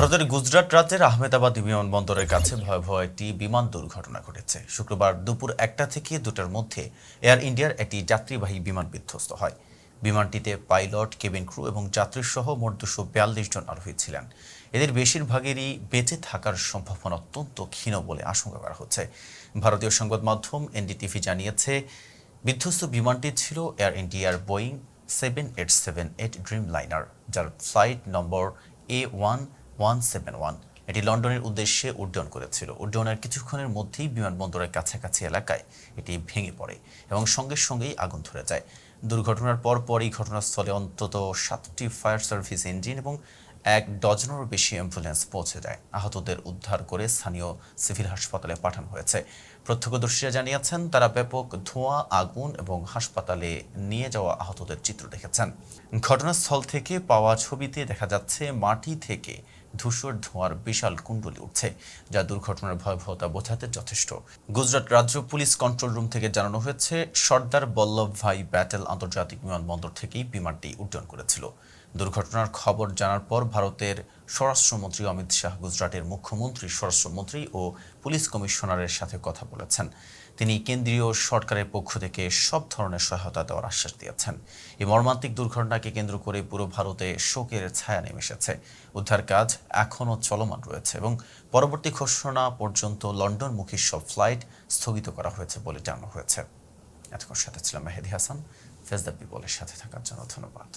ভারতের গুজরাট রাজ্যের আহমেদাবাদ বিমানবন্দরের কাছে ভয়াবহ একটি বিমান দুর্ঘটনা ঘটেছে। শুক্রবার দুপুর একটা থেকে দুটার মধ্যে এয়ার ইন্ডিয়ার একটি যাত্রীবাহী বিমান বিধ্বস্ত হয়। বিমানটিতে পাইলট, কেবিন ক্রু এবং যাত্রীসহ মোট দুশো বিয়াল্লিশ জন আরোহী ছিলেন। এদের বেশিরভাগেরই বেঁচে থাকার সম্ভাবনা অত্যন্ত ক্ষীণ বলে আশঙ্কা করা হচ্ছে। ভারতীয় সংবাদ মাধ্যম এনডিটিভি জানিয়েছে, বিধ্বস্ত বিমানটি ছিল এয়ার ইন্ডিয়ার Boeing seven eight seven eight Dreamliner যার flight number A one one seven one, এটি লন্ডনের উদ্দেশ্যে উড্ডয়ন করেছিল। উড্ডয়নের কিছুক্ষণের মধ্যেই বিমানবন্দরের কাছাকাছি এলাকায় এটি ভেঙে পড়ে এবং সঙ্গে সঙ্গেই আগুন ধরে যায়। দুর্ঘটনার পর পরই ঘটনাস্থলে অন্তত সাতটি ফায়ার সার্ভিস ইঞ্জিন এবং এক ডজনেরও বেশি অ্যাম্বুলেন্স পৌঁছে যায় আহতদের উদ্ধার করে স্থানীয় সিভিল হাসপাতালে পাঠানো হয়েছে। প্রত্যক্ষদর্শীরা জানিয়েছেন, তারা ব্যাপক ধোঁয়া, আগুন এবং হাসপাতালে নিয়ে যাওয়া আহতদের চিত্র দেখেছেন। ঘটনাস্থল থেকে পাওয়া ছবিতে দেখা যাচ্ছে, মাটি থেকে ধূসর ধোঁয়ার বিশাল কুণ্ডলি উঠছে, যা দুর্ঘটনার ভয়াবহতা বোঝাতে যথেষ্ট। গুজরাট রাজ্য পুলিশ কন্ট্রোল রুম থেকে জানানো হয়েছে, সর্দার বল্লভ ভাই ব্যাটেল আন্তর্জাতিক বিমানবন্দর থেকেই বিমানটি উড্ডয়ন করেছিল। দুর্ঘটনার খবর জানার পর ভারতের স্বরাষ্ট্রমন্ত্রী অমিত শাহ গুজরাটের মুখ্যমন্ত্রী, স্বরাষ্ট্রমন্ত্রী ও পুলিশ কমিশনারের সাথে কথা বলেছেন। তিনি কেন্দ্রীয় সরকারের পক্ষ থেকে সব ধরনের সহায়তা দেওয়ার আশ্বাস দিয়েছেন। এই মর্মান্তিক দুর্ঘটনাকে কেন্দ্র করে পুরো ভারতে শোকের ছায়া নেমে এসেছে। উদ্ধার কাজ এখনও চলমান রয়েছে এবং পরবর্তী ঘোষণা পর্যন্ত লন্ডনমুখী সব ফ্লাইট স্থগিত করা হয়েছে বলে জানানো হয়েছে। এতক্ষণ সাথে ছিলাম মেহেদি হাসান। ফেজদা পিপলের সাথে থাকার জন্য ধন্যবাদ।